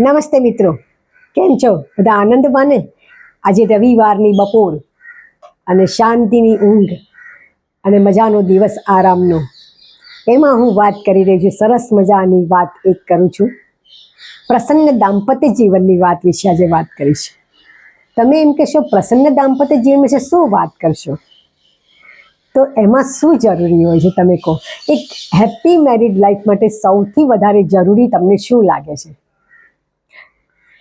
નમસ્તે મિત્રો. કેમ છો? બધા આનંદમાં ને? આજે રવિવારની બપોર અને શાંતિની ઊંઘ અને મજાનો દિવસ આરામનો. એમાં હું વાત કરી રહી છું, સરસ મજાની વાત એક કરું છું. પ્રસન્ન દાંપત્ય જીવનની વાત વિશે આજે વાત કરીશ. તમે એમ કહેશો, પ્રસન્ન દાંપત્ય જીવન વિશે શું વાત કરશો? તો એમાં શું જરૂરી હોય છે તમે કહો? એક હેપી મેરિડ લાઈફ માટે સૌથી વધારે જરૂરી તમને શું લાગે છે?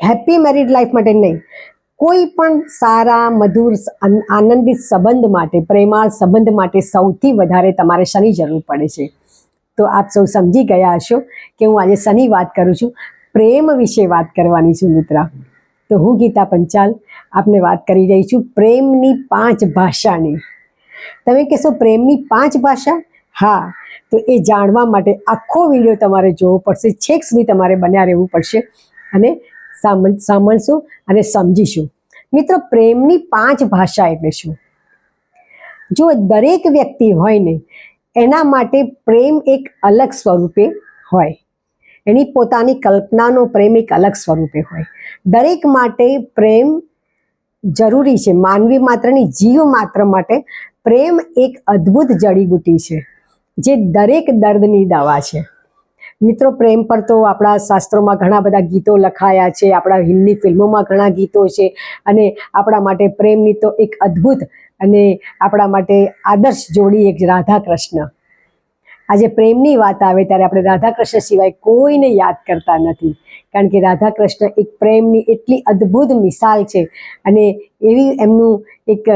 હેપી મેરિડ લાઈફ માટે નહીં. કોઈ પણ સારા, મધુર આનંદિત સંબંધ માટે, પ્રેમાળ સંબંધ માટે સૌથી વધારે તમારે શની જરૂર પડે છે. તો આપ સૌ સમજી ગયા હશો કે હું આજે શની વાત કરું છું. પ્રેમ વિશે વાત કરવાની છું મિત્રા. તો હું ગીતા પંચાલ આપને વાત કરી રહી છું પ્રેમની પાંચ ભાષાની. તમે કહેશો પ્રેમની પાંચ ભાષા? હા. તો એ જાણવા માટે આખો વીડિયો તમારે જોવો પડશે. છેક સુધી તમારે બન્યા રહેવું પડશે. અને સાંભળશું અને સમજીશું. મિત્રો, પ્રેમની પાંચ ભાષા એટલે શું? જો દરેક વ્યક્તિ હોય ને, એના માટે પ્રેમ એક અલગ સ્વરૂપે હોય. એની પોતાની કલ્પનાનો પ્રેમ એક અલગ સ્વરૂપે હોય. દરેક માટે પ્રેમ જરૂરી છે. માનવી માત્રની જીવ માત્ર માટે પ્રેમ એક અદ્ભુત જડીબુટી છે, જે દરેક દર્દની દવા છે. મિત્રો, પ્રેમ પર તો આપણા શાસ્ત્રોમાં ઘણા બધા ગીતો લખાયા છે, આપણા હિન્દી ફિલ્મોમાં ઘણા ગીતો છે અને આપણા માટે પ્રેમની તો એક અદ્ભુત અને આપણા માટે આદર્શ જોડી એક રાધા કૃષ્ણ આજે પ્રેમની વાત આવે ત્યારે આપણે રાધા કૃષ્ણ સિવાય કોઈને યાદ કરતા નથી. કારણ કે રાધા કૃષ્ણ એક પ્રેમની એટલી અદ્ભુત મિસાલ છે અને એવી એમનું એક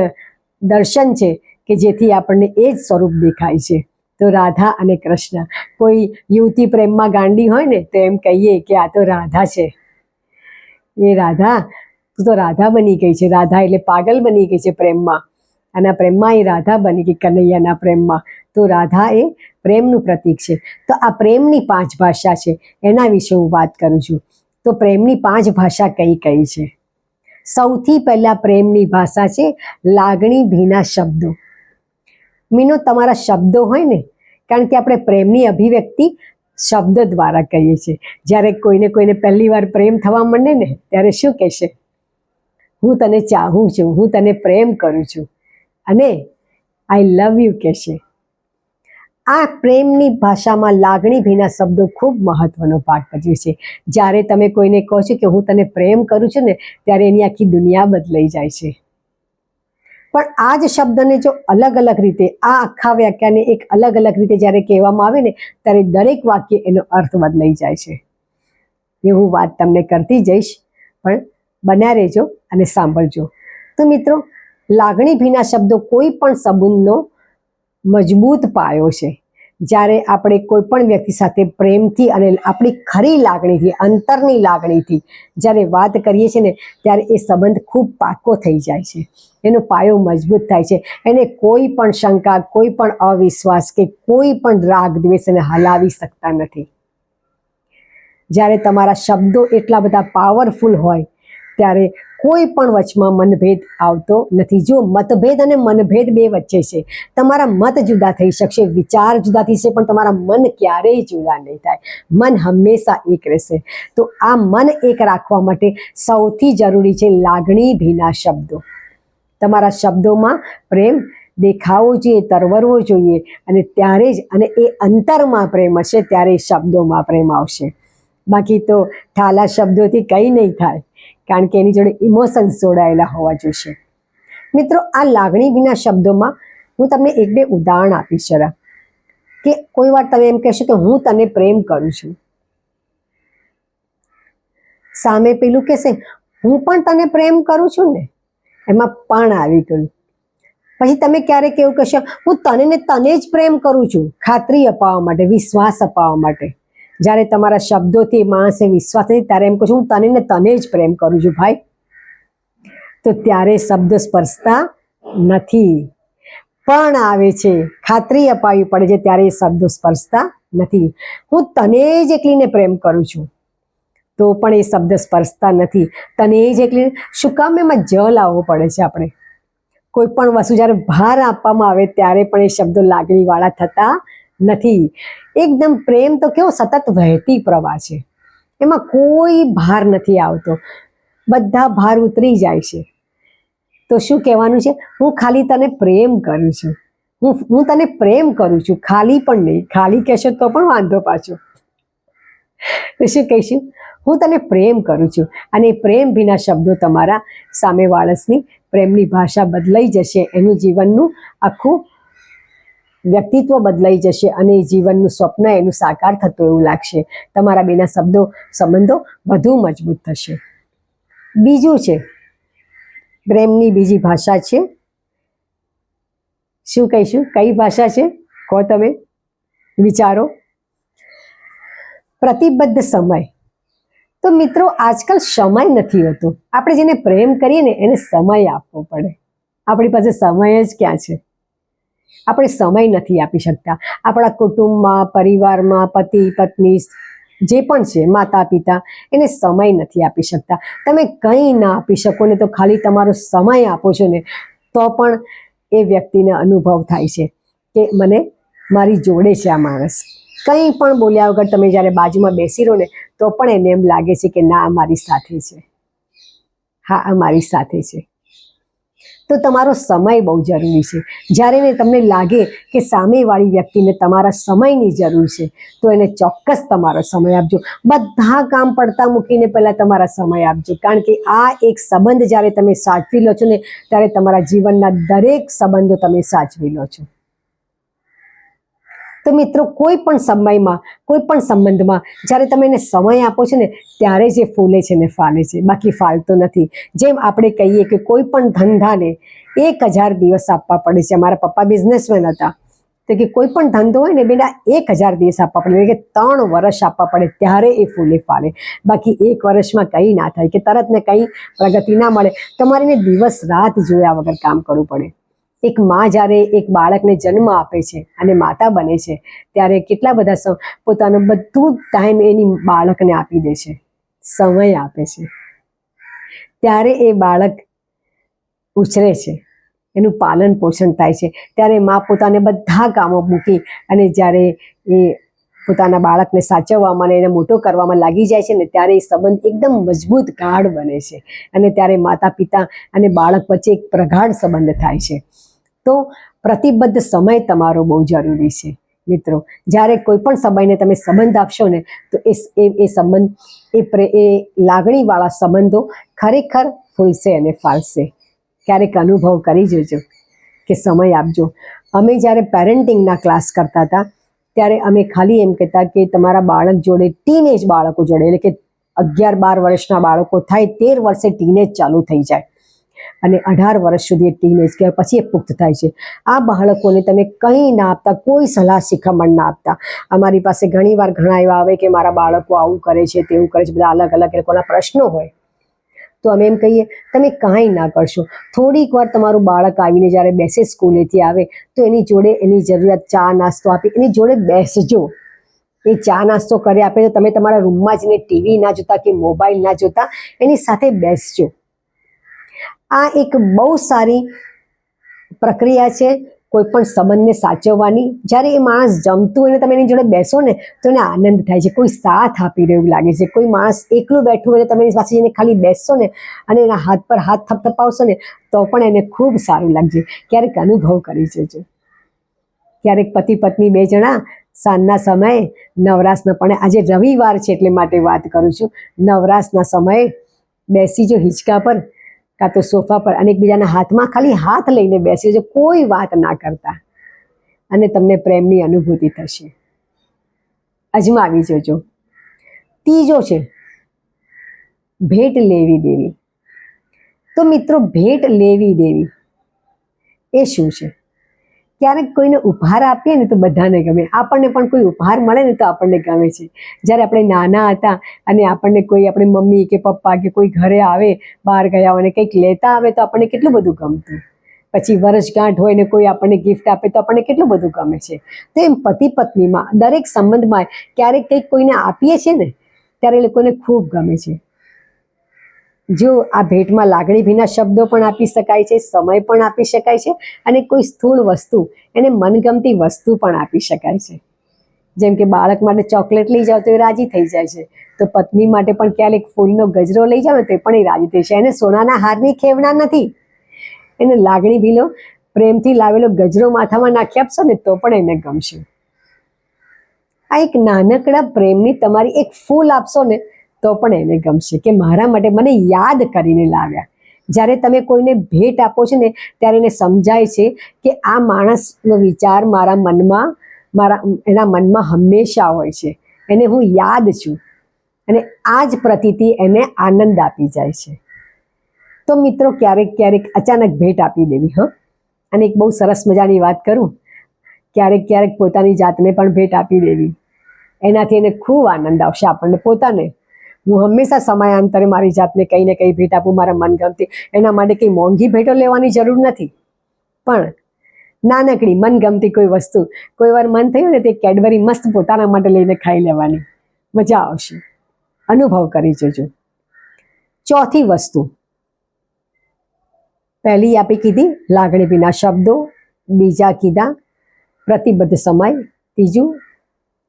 દર્શન છે કે જેથી આપણને એ જ સ્વરૂપ દેખાય છે. તો રાધા અને કૃષ્ણ. કોઈ યુવતી પ્રેમમાં ગાંડી હોય ને, તો એમ કહીએ કે આ તો રાધા છે. એ રાધા, તું રાધા બની ગઈ છે. રાધા એટલે પાગલ બની ગઈ છે પ્રેમમાં. અને પ્રેમમાં એ રાધા બની ગઈ, કનૈયાના પ્રેમમાં. તો રાધા એ પ્રેમનું પ્રતીક છે. તો આ પ્રેમની પાંચ ભાષા છે. એના વિશે હું વાત કરું છું. તો પ્રેમની પાંચ ભાષા કઈ કઈ છે? સૌથી પહેલા પ્રેમની ભાષા છે લાગણી ભીના શબ્દો. મીનો, તમારા શબ્દો હોય ને કારણ કે આપણે પ્રેમની અભિવ્યક્તિ શબ્દ દ્વારા કરીએ છીએ. જ્યારે કોઈને કોઈને પહેલી વાર પ્રેમ થવા માંડે ને, ત્યારે શું કહેશે? હું તને ચાહું છું, હું તને પ્રેમ કરું છું. અને આઈ લવ યુ કહેશે. આ પ્રેમની ભાષામાં લાગણી ભીના શબ્દો ખૂબ મહત્વનો ભાગ ભજવે છે. જ્યારે તમે કોઈને કહો છો કે હું તને પ્રેમ કરું છું ને, ત્યારે એની આખી દુનિયા બદલાઈ જાય છે. પણ આ જ શબ્દને જો અલગ અલગ રીતે, આ આખા વાક્યને એક અલગ અલગ રીતે જ્યારે કહેવામાં આવે ને, ત્યારે દરેક વાક્ય એનો અર્થ બદલાઈ જાય છે. એ હું વાત તમને કરતી જઈશ, પણ બન્યા રહેજો અને સાંભળજો. તો મિત્રો, લાગણી ભીના શબ્દો કોઈ પણ સંબંધનો મજબૂત પાયો છે. જ્યારે આપણે કોઈ પણ વ્યક્તિ સાથે પ્રેમથી અને આપણી ખરી લાગણીથી, અંતરની લાગણીથી જ્યારે વાત કરીએ છીએ ને, ત્યારે એ સંબંધ ખૂબ પાકો થઈ જાય છે. એનો પાયો મજબૂત થાય છે. એને કોઈ પણ શંકા, કોઈ પણ અવિશ્વાસ કે કોઈ પણ રાગ, દ્વેષ એને હલાવી શકતા નથી. જ્યારે તમારા શબ્દો એટલા બધા પાવરફુલ હોય, ત્યારે કોઈ પણ વચમાં મનભેદ આવતો નથી. જો મતભેદ અને મનભેદ બે વચ્ચે છે, તમારા મત જુદા થઈ શકશે, વિચાર જુદા શકશે પણ તમારા મન ક્યારેય જુદા નહીં થાય. મન હંમેશા એક રહેશે. તો આ મન એક રાખવા માટે સૌથી જરૂરી છે લાગણી ભીના શબ્દો. તમારા શબ્દોમાં પ્રેમ દેખાવો જોઈએ, તરવરવો જોઈએ, અને ત્યારે જ, અને એ અંતરમાં પ્રેમ હશે, ત્યારે શબ્દોમાં પ્રેમ આવશે. બાકી તો ઠાલા શબ્દોથી કંઈ નહીં થાય. કારણ કે એની જોડે ઇમોશન્સ જોડાયેલા હોવા જોઈશે. મિત્રો, આ લાગણી વિના શબ્દોમાં હું તમને એક બે ઉદાહરણ આપીશ જરા. કે કોઈ વાર તમે એમ કહેશો કે હું તને પ્રેમ કરું છું. સામે પેલું કહેશે, હું પણ તને પ્રેમ કરું છું ને? એમાં પણ આવી ગયું. પછી તમે ક્યારેક એવું કહેશો, હું તને ને તને જ પ્રેમ કરું છું. ખાતરી અપાવવા માટે, વિશ્વાસ અપાવવા માટે. જ્યારે તમારા શબ્દોથી માણસે વિશ્વાસ નથી, ત્યારે એમ કહું છું, હું તને ને તને જ પ્રેમ કરું છું ભાઈ. તો ત્યારે શબ્દ સ્પર્શતા નથી. પણ આવે છે, ખાતરી અપાવી પડે છે ત્યારે એ શબ્દો સ્પર્શતા નથી. હું તને જ એકલીને પ્રેમ કરું છું. તો પણ એ શબ્દ સ્પર્શતા નથી. તને જ એકલી, શું કામ એમાં જ લાવવો પડે છે આપણે? કોઈ પણ વસ્તુ જ્યારે ભાર આપવામાં આવે ત્યારે પણ એ શબ્દો લાગણીવાળા થતા નથી. એકદમ પ્રેમ તો કેવો સતત વહેતી પ્રવાહ છે. એમાં કોઈ ભાર નથી આવતો. બધા ભાર ઉતરી જાય છે. તો શું કહેવાનું છે? હું ખાલી તને પ્રેમ કરું છું. હું હું તને પ્રેમ કરું છું. ખાલી પણ નહીં. ખાલી કહેશો તો પણ વાંધો પાછો. શું કહીશું? હું તને પ્રેમ કરું છું. અને પ્રેમ વિના શબ્દો તમારા સામે માણસની પ્રેમની ભાષા બદલાઈ જશે. એનું જીવનનું આખું વ્યક્તિત્વ બદલાઈ જશે અને જીવનનું સ્વપ્ન એનું સાકાર થતું એવું લાગશે. તમારા બેના શબ્દો, સંબંધો વધુ મજબૂત થશે. બીજું છે, પ્રેમની બીજી ભાષા છે. શું કહીશું? કઈ ભાષા છે? કહો તમે. વિચારો. પ્રતિબદ્ધ સમય. તો મિત્રો, આજકાલ સમય નથી હોતો. આપણે જેને પ્રેમ કરીએ ને એને સમય આપવો પડે. આપણી પાસે સમય જ ક્યાં છે? આપણે સમય નથી આપી શકતા. આપણા કુટુંબમાં, પરિવારમાં, પતિ, પત્ની, જે પણ છે, માતા, પિતા, એને સમય નથી આપી શકતા. તમે કંઈ ના આપી શકો ને તો ખાલી તમારો સમય આપો છો ને, તો પણ એ વ્યક્તિને અનુભવ થાય છે કે મને મારી જોડે છે આ માણસ. કંઈ પણ બોલ્યા વગર તમે જ્યારે બાજુમાં બેસી રહો ને, તો પણ એને એમ લાગે છે કે ના મારી સાથે છે. હા, આ મારી સાથે છે. તો તમારો સમય બહુ જરૂરી છે. જ્યારે તમને લાગે કે સામેવાળી વ્યક્તિને તમારા સમયની જરૂર છે, તો એને ચોક્કસ તમારો સમય આપજો. બધા કામ પડતા મૂકીને પહેલાં તમારા સમય આપજો. કારણ કે આ એક સંબંધ જ્યારે તમે સાચવી લો છો ને, ત્યારે તમારા જીવનના દરેક સંબંધો તમે સાચવી લો છો. તો મિત્રો, કોઈ પણ સમયમાં, કોઈ પણ સંબંધમાં, જ્યારે તમે એને સમય આપો છો ને, ત્યારે જે ફૂલે છે ને, ફાલે છે. બાકી ફાલતો નથી. જેમ આપણે કહીએ કે કોઈ પણ ધંધાને એક હજાર દિવસ આપવા પડે છે. અમારા પપ્પા બિઝનેસમેન હતા. તો કે કોઈ પણ ધંધો હોય ને, બેટા, એક હજાર દિવસ આપવા પડે. કે ત્રણ વર્ષ આપવા પડે, ત્યારે એ ફૂલે, ફાલે. બાકી એક વર્ષમાં કંઈ ના થાય, કે તરત ને કંઈ પ્રગતિ ના મળે. તમારે એને દિવસ રાત જોયા વગર કામ કરવું પડે. એક માં જ્યારે એક બાળકને જન્મ આપે છે અને માતા બને છે, ત્યારે કેટલા બધા પોતાનો બધું ટાઈમ એની બાળકને આપી દે છે, સમય આપે છે. ત્યારે એ બાળક ઉછરે છે, એનું પાલન પોષણ થાય છે. ત્યારે મા પોતાને બધા કામો મૂકી અને જ્યારે એ પોતાના બાળકને સાચવવામાં અને એને મોટો કરવામાં લાગી જાય છે ને, ત્યારે એ સંબંધ એકદમ મજબૂત ગાઢ બને છે. અને ત્યારે માતા પિતા અને બાળક વચ્ચે એક પ્રગાઢ સંબંધ થાય છે. તો પ્રતિબદ્ધ સમય તમારો બહુ જરૂરી છે, મિત્રો. જ્યારે કોઈ પણ સમયને તમે સંબંધ આપશો ને, તો એ એ સંબંધ, એ પ્રે, એ લાગણીવાળા સંબંધો ખરેખર ફૂલશે અને ફાલશે. ક્યારેક અનુભવ કરી જોજો કે સમય આપજો. અમે જ્યારે પેરેન્ટિંગના ક્લાસ કરતા હતા, ત્યારે અમે ખાલી એમ કહેતા કે તમારા બાળક જોડે, ટીનેજ બાળકો જોડે, એટલે કે અગિયાર બાર વર્ષના બાળકો થાય તેર વર્ષે ટીનેજ ચાલુ થઈ જાય. અને અઢાર વર્ષ સુધી એ ટીનેજ કે પછી એ પુખ્ત થાય છે. આ બાળકોને તમે કંઈ ના આપતા, કોઈ સલાહ શિખામણ ના આપતા. અમારી પાસે ઘણીવાર ઘણા એવા આવે કે મારા બાળકો આવું કરે છે, તેવું કરે છે, બધા અલગ અલગ એ લોકોના પ્રશ્નો હોય. તો અમે એમ કહીએ, તમે કાંઈ ના કરશો. થોડીક વાર તમારું બાળક આવીને જ્યારે બેસે સ્કૂલેથી આવે, તો એની જોડે એની જરૂરિયાત ચા, નાસ્તો આપી, એની જોડે બેસજો. એ ચા, નાસ્તો કરી આપે તો તમે તમારા રૂમમાં જઈને ટીવી ના જોતા કે મોબાઈલ ના જોતા, એની સાથે બેસજો. આ એક બહુ સારી પ્રક્રિયા છે. કોઈ પણ સંબંધને સાચવવાની. જ્યારે એ માણસ જમતું હોય ને તમે એની જોડે બેસો ને, તો એને આનંદ થાય છે. કોઈ સાથ આપી રહ્યું લાગે છે. કોઈ માણસ એકલું બેઠું હોય તમે એની પાસે જઈને ખાલી બેસશો ને અને એના હાથ પર હાથ થપથપાવશો ને, તો પણ એને ખૂબ સારું લાગશે. ક્યારેક અનુભવ કરી જજો. ક્યારેક પતિ પત્ની બે જણા સાંજના સમયે નવરાશના, પણ આજે રવિવાર છે એટલે માટે વાત કરું છું. નવરાશના સમયે બેસી જો હિંચકા પર કાં તો સોફા પર અને એકબીજાના હાથમાં ખાલી હાથ લઈને બેસી જો કોઈ વાત ના કરતા. અને તમને પ્રેમની અનુભૂતિ થશે. અજમાવી જોજો. ત્રીજો છે, ભેટ લેવી દેવી. તો મિત્રો, ભેટ લેવી દેવી એ શું છે? ક્યારેક કોઈને ઉપહાર આપીએ ને તો બધાને ગમે. આપણને પણ કોઈ ઉપહાર મળે ને તો આપણને ગમે છે. જ્યારે આપણે નાના હતા અને આપણને કોઈ આપણી મમ્મી કે પપ્પા કે કોઈ ઘરે આવે, બહાર ગયા હોય ને કંઈક લેતા આવે તો આપણને કેટલું બધું ગમતું. પછી વર્ષગાંઠ હોય ને કોઈ આપણને ગિફ્ટ આપે તો આપણને કેટલું બધું ગમે છે. તો એમ પતિ પત્નીમાં, દરેક સંબંધમાં ક્યારેક કંઈક કોઈને આપીએ છીએ ને, ત્યારે એ લોકોને ખૂબ ગમે છે. જો આ ભેટમાં લાગણી ભીના શબ્દો પણ આપી શકાય છે, સમય પણ આપી શકાય છે અને કોઈ સ્થૂળ વસ્તુ, એને મનગમતી વસ્તુ પણ આપી શકાય છે. જેમ કે બાળક માટે ચોકલેટ લઈ જાઓ તો એ રાજી થઈ જાય છે. તો પત્ની માટે પણ ક્યારેક ફૂલનો ગજરો લઈ જાઓ તો પણ એ રાજી થઈ છે એને સોનાના હારની ખેવના નથી. એને લાગણી ભીલો, પ્રેમથી લાવેલો ગજરો માથામાં નાખી આપશો ને તો પણ એને ગમશે. આ એક નાનકડા પ્રેમની તમારી એક ફૂલ આપશો ને તો પણ એને ગમશે કે મારા માટે મને યાદ કરીને લાવ્યા. જ્યારે તમે કોઈને ભેટ આપો છો ને, ત્યારે એને સમજાય છે કે આ માણસનો વિચાર મારા મનમાં, મારા, એના મનમાં હંમેશા હોય છે. એને હું યાદ છું. અને આ જ પ્રતીતિ એને આનંદ આપી જાય છે. તો મિત્રો, ક્યારેક ક્યારેક અચાનક ભેટ આપી દેવી, હા. અને એક બહુ સરસ મજાની વાત કરું. ક્યારેક ક્યારેક પોતાની જાતને પણ ભેટ આપી દેવી. એનાથી એને ખૂબ આનંદ આવશે આપણને પોતાને. હું હંમેશા સમયાંતરે મારી જાતને કંઈ ને કંઈ ભેટ આપું, મારા મનગમતી. એના માટે કંઈ મોંઘી ભેટો લેવાની જરૂર નથી. પણ નાનકડી મનગમતી કોઈ વસ્તુ, કોઈ વાર મન થયું ને તે કેડબરી મસ્ત પોતાના માટે લઈને ખાઈ લેવાની. મજા આવશે. અનુભવ કરી જોજો. ચોથી વસ્તુ. પહેલી આપી કીધી, લાગણી વિના શબ્દો, બીજા કીધા, પ્રતિબદ્ધ સમય, ત્રીજું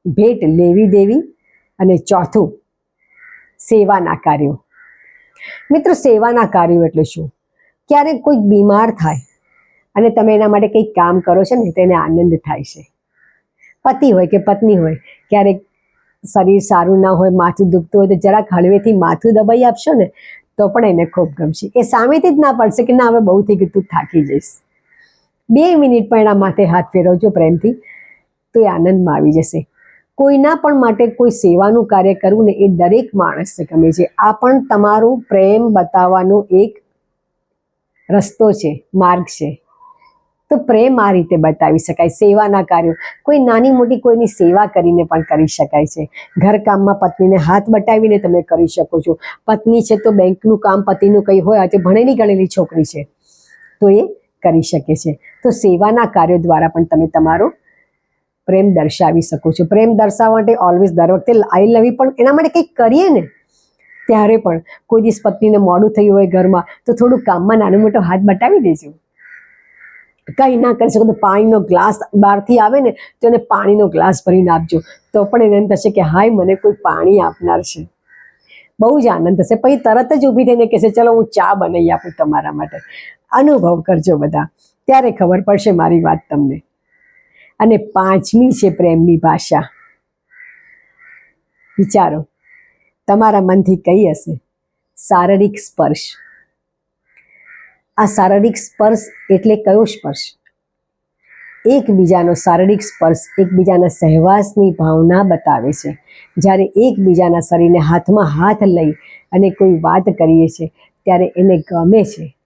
ભેટ લેવી દેવી, અને ચોથું સેવાના કાર્યો. મિત્રો, સેવાના કાર્યો એટલે શું? ક્યારેક કોઈક બીમાર થાય અને તમે એના માટે કંઈક કામ કરો છો ને, તેને આનંદ થાય છે. પતિ હોય કે પત્ની હોય, ક્યારેક શરીર સારું ના હોય, માથું દુખતું હોય, તો જરાક હળવેથી માથું દબાઈ આપશો ને, તો પણ એને ખૂબ ગમશે. એ સામેથી જ ના પડશે કે ના, હવે બહુ થઈ ગયું તું થાકી જઈશ. બે મિનિટ પણ એના માથે હાથ ફેરવજો પ્રેમથી, તો એ આનંદમાં આવી જશે. કોઈના પણ માટે કોઈ સેવાનું કાર્ય કરવું ને એ દરેક માણસને ગમે છે. આ પણ તમારું પ્રેમ બતાવવાનો એક રસ્તો છે, માર્ગ છે. તો પ્રેમ આ રીતે બતાવી શકાય. સેવાના કાર્યો. કોઈ નાની મોટી કોઈની સેવા કરીને પણ કરી શકાય છે. ઘરકામમાં પત્નીને હાથ બટાવીને તમે કરી શકો છો. પત્ની છે તો બેંકનું કામ પતિનું કંઈ હોય આજે ભણેલી ગણેલી છોકરી છે તો એ કરી શકે છે. તો સેવાના કાર્યો દ્વારા પણ તમે તમારો પ્રેમ દર્શાવી શકું છું. પ્રેમ દર્શાવવા માટે ઓલવેઝ દર વખતે આઈ લવ પણ એના માટે કંઈક કરીએ ને, ત્યારે પણ કોઈ દિવસ પત્નીને મોડું થયું હોય ઘરમાં, તો થોડું કામમાં નાનો મોટો હાથ બટાવી દેજો. કંઈ ના કરી શકો તો પાણીનો ગ્લાસ બહારથી આવે ને, તો એને પાણીનો ગ્લાસ ભરીને આપજો. તો પણ એને એમ થશે કે, હાય, મને કોઈ પાણી આપનાર છે. બહુ જ આનંદ થશે. પછી તરત જ ઊભી થઈને કહેશે, ચલો, હું ચા બનાવી આપું તમારા માટે. અનુભવ કરજો બધા. ત્યારે ખબર પડશે મારી વાત તમને. અને પાંચમી છે પ્રેમની ભાષા. વિચારો, તમારા મનથી કઈ હશે? શારીરિક સ્પર્શ. આ શારીરિક સ્પર્શ એટલે કયો સ્પર્શ? એકબીજાનો શારીરિક સ્પર્શ એકબીજાના સહેવાસની ભાવના બતાવે છે. જ્યારે એકબીજાના શરીરને હાથમાં હાથ લઈ અને કોઈ વાત કરીએ છીએ ત્યારે એને ગમે છે.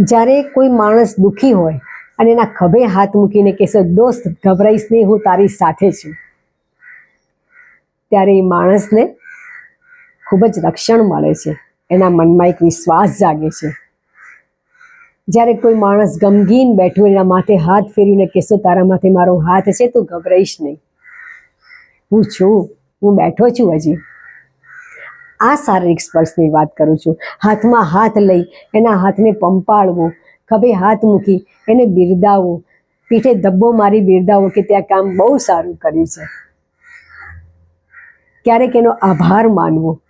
જ્યારે કોઈ માણસ દુઃખી હોય અને એના ખભે હાથ મૂકીને કહેશે, દોસ્ત, ગભરાઈશ નહીં, હું તારી સાથે છું. ત્યારે એ માણસને ખૂબ જ રક્ષણ મળે છે. એના મનમાં એક વિશ્વાસ જાગે છે. જ્યારે કોઈ માણસ ગમગીન બેઠું એના માથે હાથ ફેરવીને કહેશો, તારા માથે મારો હાથ છે, તું ગભરાઈશ નહીં. હું છું, હું બેઠો છું હજી. આ શારીરિક સ્પર્શની વાત કરું છું. હાથમાં હાથ લઈ, એના હાથને પંપાળવો ખભે હાથ મૂકી એને બિરદાવો. પીઠે ધબ્બો મારી બિરદાવો કે ત્યાં કામ બહુ સારું કર્યું છે. ક્યારેક એનો આભાર માનવો.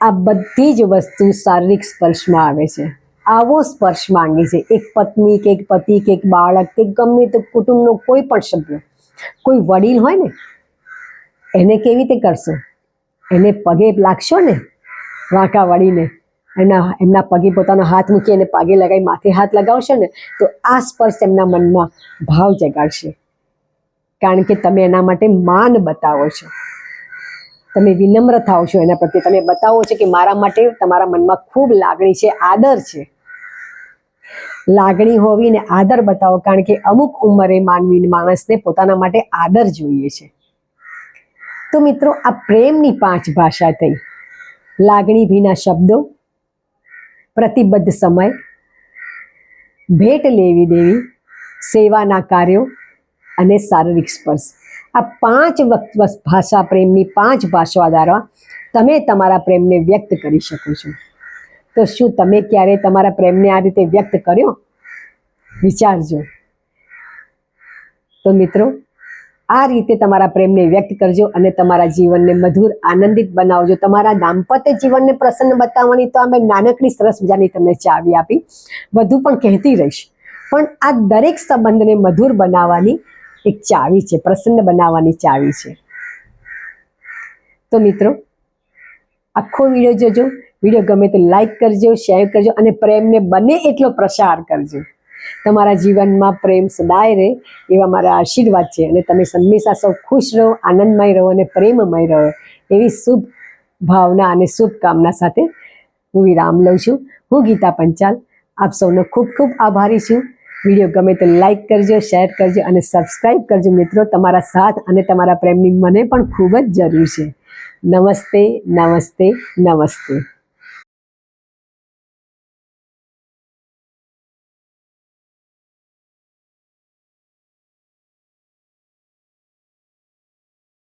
આ બધી જ વસ્તુ શારીરિક સ્પર્શમાં આવે છે. આવો સ્પર્શ માંગે છે. એક પત્ની કે એક પતિ કે એક બાળક કે ગમે તે કુટુંબનો કોઈ પણ સભ્ય. કોઈ વડીલ હોય ને, એને કેવી રીતે કરશો? એને પગે લાગશો ને? વાંકા વળીને? એના, એમના પગે પોતાનો હાથ મૂકી અને પગે લગાવી માથે હાથ લગાવશો ને, તો આ સ્પર્શ એમના મનમાં ભાવ જગાડશે. કારણ કે તમે એના માટે માન બતાવો છો. તમે વિનમ્ર થાઓ છો એના પ્રત્યે. તમે બતાવો છો કે મારા માટે તમારા મનમાં ખૂબ લાગણી છે, આદર છે. લાગણી હોવી ને આદર બતાવો, કારણ કે અમુક ઉંમરે માનવી માણસને પોતાના માટે આદર જોઈએ છે. તો મિત્રો, આ પ્રેમની પાંચ ભાષા થઈ. લાગણી ભીના શબ્દો પ્રતિબદ્ધ સમય. ભેટ લેવી દેવી, સેવાના કાર્યો અને શારીરિક સ્પર્શ. આ પાંચ વખત ભાષા પ્રેમની પાંચ ભાષા દ્વારા તમે તમારા પ્રેમને વ્યક્ત કરી શકો છો. તો શું તમે ક્યારે તમારા પ્રેમને આ રીતે વ્યક્ત કર્યો? વિચારજો. તો મિત્રો આ રીતે તમારા પ્રેમને વ્યક્ત કરજો અને તમારા જીવનને મધુર, આનંદિત બનાવજો. તમારા દાંપત્ય જીવનને પ્રસન્ન બતાવવાની તો અમે નાનકડી સરસ મજાની તમને ચાવી આપી. વધુ પણ કહેતી રહીશ. પણ આ દરેક સંબંધને મધુર બનાવવાની એક ચાવી છે, પ્રસન્ન બનાવવાની ચાવી છે. તો મિત્રો, આખો વીડિયો જોજો. વીડિયો ગમે તો લાઈક કરજો શેર કરજો અને પ્રેમને બને એટલો પ્રસાર કરજો. તમારા જીવનમાં પ્રેમ સદાય રહે એવા મારા આશીર્વાદ છે અને તમે હંમેશા સૌ ખુશ રહો, આનંદમય રહો અને પ્રેમમય રહો. એવી શુભ ભાવના અને શુભકામના સાથે હું વિરામ લઉં છું. હું ગીતા પંચાલ. આપ સૌનો ખૂબ ખૂબ આભારી છું. વીડિયો ગમે તો લાઈક કરજો, શેર કરજો અને સબસ્ક્રાઈબ કરજો મિત્રો. તમારા સાથ અને તમારા પ્રેમની મને પણ ખૂબ જ જરૂર છે. નમસ્તે નમસ્તે નમસ્તે.